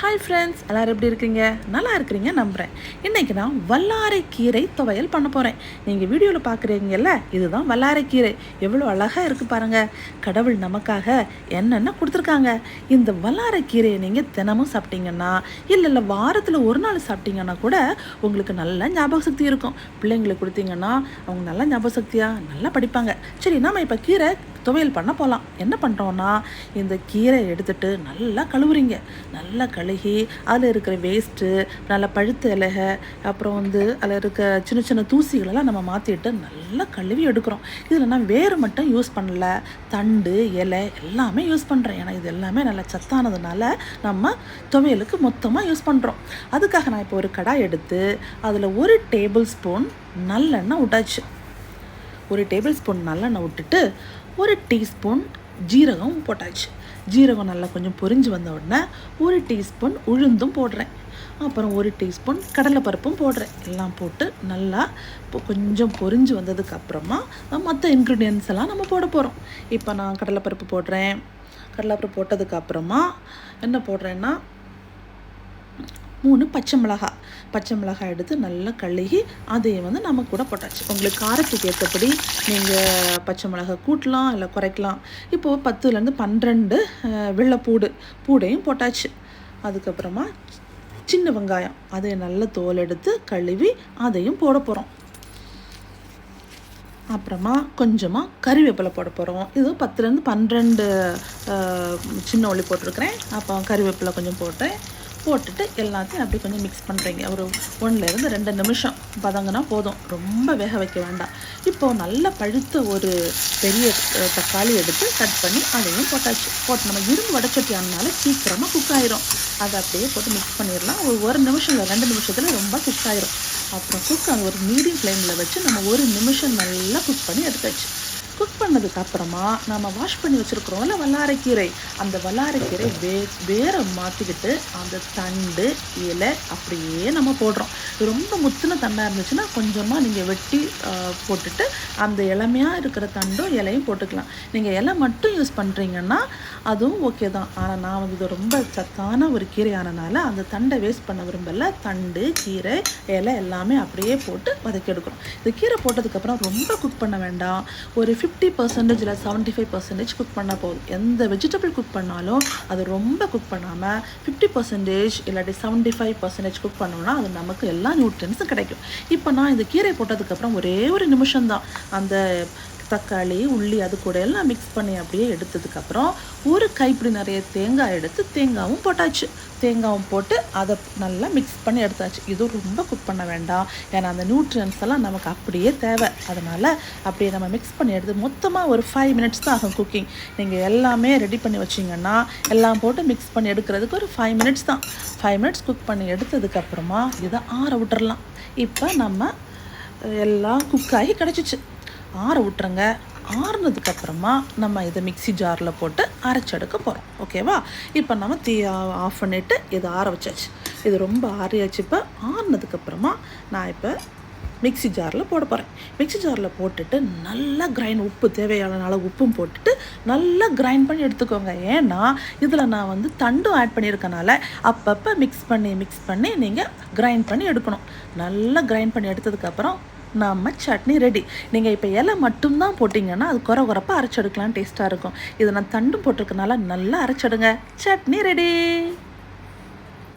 Hi friends எல்லோரும் எப்படி இருக்கீங்க? நல்லா இருக்கிறீங்க நம்புகிறேன் இன்றைக்கி நான் வல்லாரைக்கீரை துவையல் பண்ண போகிறேன் நீங்கள் வீடியோவில் பார்க்குறீங்கல்ல இதுதான் வல்லாரைக்கீரை எவ்வளோ அழகாக இருக்குது பாருங்கள் கடவுள் நமக்காக என்னென்ன கொடுத்துருக்காங்க. இந்த வல்லாரைக்கீரையை நீங்கள் தினமும் சாப்பிட்டீங்கன்னா இல்லை இல்லை வாரத்தில் ஒரு நாள் சாப்பிட்டீங்கன்னா கூட உங்களுக்கு நல்ல ஞாபக சக்தி இருக்கும். பிள்ளைங்களுக்கு கொடுத்தீங்கன்னா அவங்க நல்ல ஞாபக சக்தியாக நல்லா படிப்பாங்க. சரி நம்ம இப்போ கீரை துவையல் பண்ண போகலாம் என்ன பண்ணுறோன்னா இந்த கீரை எடுத்துட்டு நல்லா கழுவுறீங்க. நல்லா கழுகி அதில் இருக்கிற வேஸ்ட்டு நல்லா பழுத்த இலகை அப்புறம் வந்து அதில் இருக்க சின்ன சின்ன தூசிகளெல்லாம் நம்ம மாற்றிட்டு நல்லா கழுவி எடுக்கிறோம். இதில் நான் வேறு மட்டும் யூஸ் பண்ணல. தண்டு இலை எல்லாமே யூஸ் பண்ணுறேன் ஏன்னா இது எல்லாமே நல்லா சத்தானதுனால நம்ம துவையலுக்கு மொத்தமாக யூஸ் பண்ணுறோம் அதுக்காக நான் இப்போ ஒரு கடாய் எடுத்து அதில் ஒரு டேபிள் ஸ்பூன் நல்லெண்ணெய் விட்டாச்சு ஒரு டேபிள் ஸ்பூன் நல்லெண்ணெய் விட்டுட்டு ஒரு டீஸ்பூன் ஜீரகம் போட்டாச்சு. ஜீரகம் நல்லா கொஞ்சம் பொரிஞ்சு வந்த உடனே ஒரு டீஸ்பூன் உளுந்தும் போடுறேன். அப்புறம் ஒரு டீஸ்பூன் கடலைப்பருப்பும் போடுறேன். எல்லாம் போட்டு நல்லா இப்போ கொஞ்சம் பொரிஞ்சு வந்ததுக்கு அப்புறமா மற்ற இன்க்ரீடியன்ஸ் எல்லாம் நம்ம போட போகிறோம் இப்போ நான் கடலைப்பருப்பு போடுறேன். கடலைப்பருப்பு போட்டதுக்கு அப்புறமா என்ன போடுறேன்னா மூணு பச்சை மிளகாய் பச்சை மிளகாய் எடுத்து நல்லா கழுகி அதையும் வந்து நம்ம கூட போட்டாச்சு. உங்களுக்கு காரத்துக்கு ஏற்றபடி நீங்கள் பச்சை மிளகாய் கூட்டலாம் இல்லை குறைக்கலாம். இப்போது பத்துலேருந்து பன்னிரெண்டு வெள்ளைப்பூடு பூடையும் போட்டாச்சு. அதுக்கப்புறமா சின்ன வெங்காயம் அதை நல்லா தோல் எடுத்து கழுவி அதையும் போட போகிறோம் அப்புறமா கொஞ்சமாக கறிவேப்பிலை போட போகிறோம் இது பத்துலேருந்து பன்னிரெண்டு சின்ன ஒளி போட்டிருக்கிறேன். அப்போ கறிவேப்பிலை கொஞ்சம் போட்டேன். போட்டுட்டு எல்லாத்தையும் அப்படி கொஞ்சம் மிக்ஸ் பண்ணுறீங்க ஒரு ஒன்றுலேருந்து ரெண்டு நிமிஷம் பதங்கினா போதும். ரொம்ப வேக வைக்க வேண்டாம். இப்போது நல்லா பழுத்த ஒரு பெரிய தக்காளி எடுத்து கட் பண்ணி அதையும் போட்டாச்சு. போட்டு நம்ம இரும்பு வடச்சட்டி ஆனால சீக்கிரமாக குக் ஆயிரும். அதை அப்படியே போட்டு மிக்ஸ் பண்ணிடலாம் ஒரு ஒரு நிமிஷம் இல்லை ரெண்டு நிமிஷத்தில் ரொம்ப குக் ஆயிரும். அப்புறம் குக் அந்த ஒரு மீடியம் ஃப்ளேமில் வச்சு நம்ம ஒரு நிமிஷம் நல்லா குக் பண்ணி எடுத்தாச்சு. குக் பண்ணதுக்கு அப்புறமா நம்ம வாஷ் பண்ணி வச்சுருக்குறோம்ல வல்லாரைக்கீரை அந்த வல்லாரைக்கீரை வே வேற மாற்றிக்கிட்டு அந்த தண்டு இலை அப்படியே நம்ம போடுறோம். ரொம்ப முத்துன தண்டாக இருந்துச்சுன்னா கொஞ்சமாக நீங்கள் வெட்டி போட்டுட்டு அந்த இளமையாக இருக்கிற தண்டும் இலையும் போட்டுக்கலாம். நீங்கள் இலை மட்டும் யூஸ் பண்ணுறீங்கன்னா அதுவும் ஓகே தான். ஆனால் நான் வந்து இது ரொம்ப சத்தான ஒரு கீரை ஆனனால அந்த தண்டை வேஸ்ட் பண்ண விரும்பல. தண்டு கீரை இலை எல்லாமே அப்படியே போட்டு வதக்கி எடுக்கிறோம். இந்த கீரை போட்டதுக்கப்புறம் ரொம்ப குக் பண்ண வேண்டாம். ஒரு ஃபிஃப்டி ஃபிஃப்டி பர்சன்டேஜ் இல்லை செவன்ட்டி ஃபைவ் பர்சன்டேஜ் குக் பண்ணால் போதும். எந்த வெஜிடபிள் குக் பண்ணாலும் அது ரொம்ப குக் பண்ணாமல் ஃபிஃப்டி பர்சன்டேஜ் இல்லாட்டி செவன்ட்டி ஃபைவ் பர்சன்டேஜ் குக் பண்ணோம்னா அது நமக்கு எல்லா நியூட்ரியன்ஸும் கிடைக்கும். இப்போ நான் இந்த கீரை போட்டதுக்கப்புறம் ஒரே ஒரு நிமிஷம் தான் அந்த தக்காளி உள்ளி அது கூட எல்லாம் மிக்ஸ் பண்ணி அப்படியே எடுத்ததுக்கப்புறம் ஒரு கைப்பிடி நிறைய தேங்காய் எடுத்து தேங்காயும் போட்டாச்சு. தேங்காயும் போட்டு அதை நல்லா மிக்ஸ் பண்ணி எடுத்தாச்சு. இதுவும் ரொம்ப குக் பண்ண வேண்டாம். ஏன்னா அந்த நியூட்ரியன்ஸ் எல்லாம் நமக்கு அப்படியே தேவை. அதனால் அப்படியே நம்ம மிக்ஸ் பண்ணி எடுத்து மொத்தமாக ஒரு ஃபைவ் மினிட்ஸ் தான் ஆகும் குக்கிங் நீங்கள் எல்லாமே ரெடி பண்ணி வச்சிங்கன்னா எல்லாம் போட்டு மிக்ஸ் பண்ணி எடுக்கிறதுக்கு ஒரு ஃபைவ் மினிட்ஸ் தான். ஃபைவ் மினிட்ஸ் குக் பண்ணி எடுத்ததுக்கப்புறமா இதை ஆற விட்டுறலாம். இப்போ நம்ம எல்லாம் குக்காகி கிடச்சிச்சு. ஆற விட்டுருங்க ஆறுனதுக்கப்புறமா நம்ம இதை மிக்சி ஜாரில் போட்டு அரைச்செடுக்க போகிறோம் ஓகேவா இப்போ நம்ம தீ ஆஃப் பண்ணிவிட்டு இதை ஆற வச்சாச்சு. இது ரொம்ப ஆறியாச்சு. இப்போ ஆறுனதுக்கப்புறமா நான் இப்போ மிக்சி ஜாரில் போட போகிறேன் மிக்சி ஜாரில் போட்டுட்டு நல்லா கிரைண்ட் உப்பு தேவையான அளவு உப்பும் போட்டுட்டு நல்லா கிரைண்ட் பண்ணி எடுத்துக்கோங்க. ஏன்னா இதில் நான் வந்து தண்டும் ஆட் பண்ணியிருக்கனால அப்பப்போ மிக்ஸ் பண்ணி மிக்ஸ் பண்ணி நீங்கள் கிரைண்ட் பண்ணி எடுக்கணும். நல்லா கிரைண்ட் பண்ணி எடுத்ததுக்கப்புறம் நம்ம சட்னி ரெடி நீங்கள் இப்போ இலை மட்டும்தான் போட்டிங்கன்னா அது குறை குறைப்பாக அரைச்செடுக்கலாம் டேஸ்ட்டாக இருக்கும். இதை நான் தண்டும் போட்டிருக்கனால நல்லா அரைச்செடுங்க சட்னி ரெடி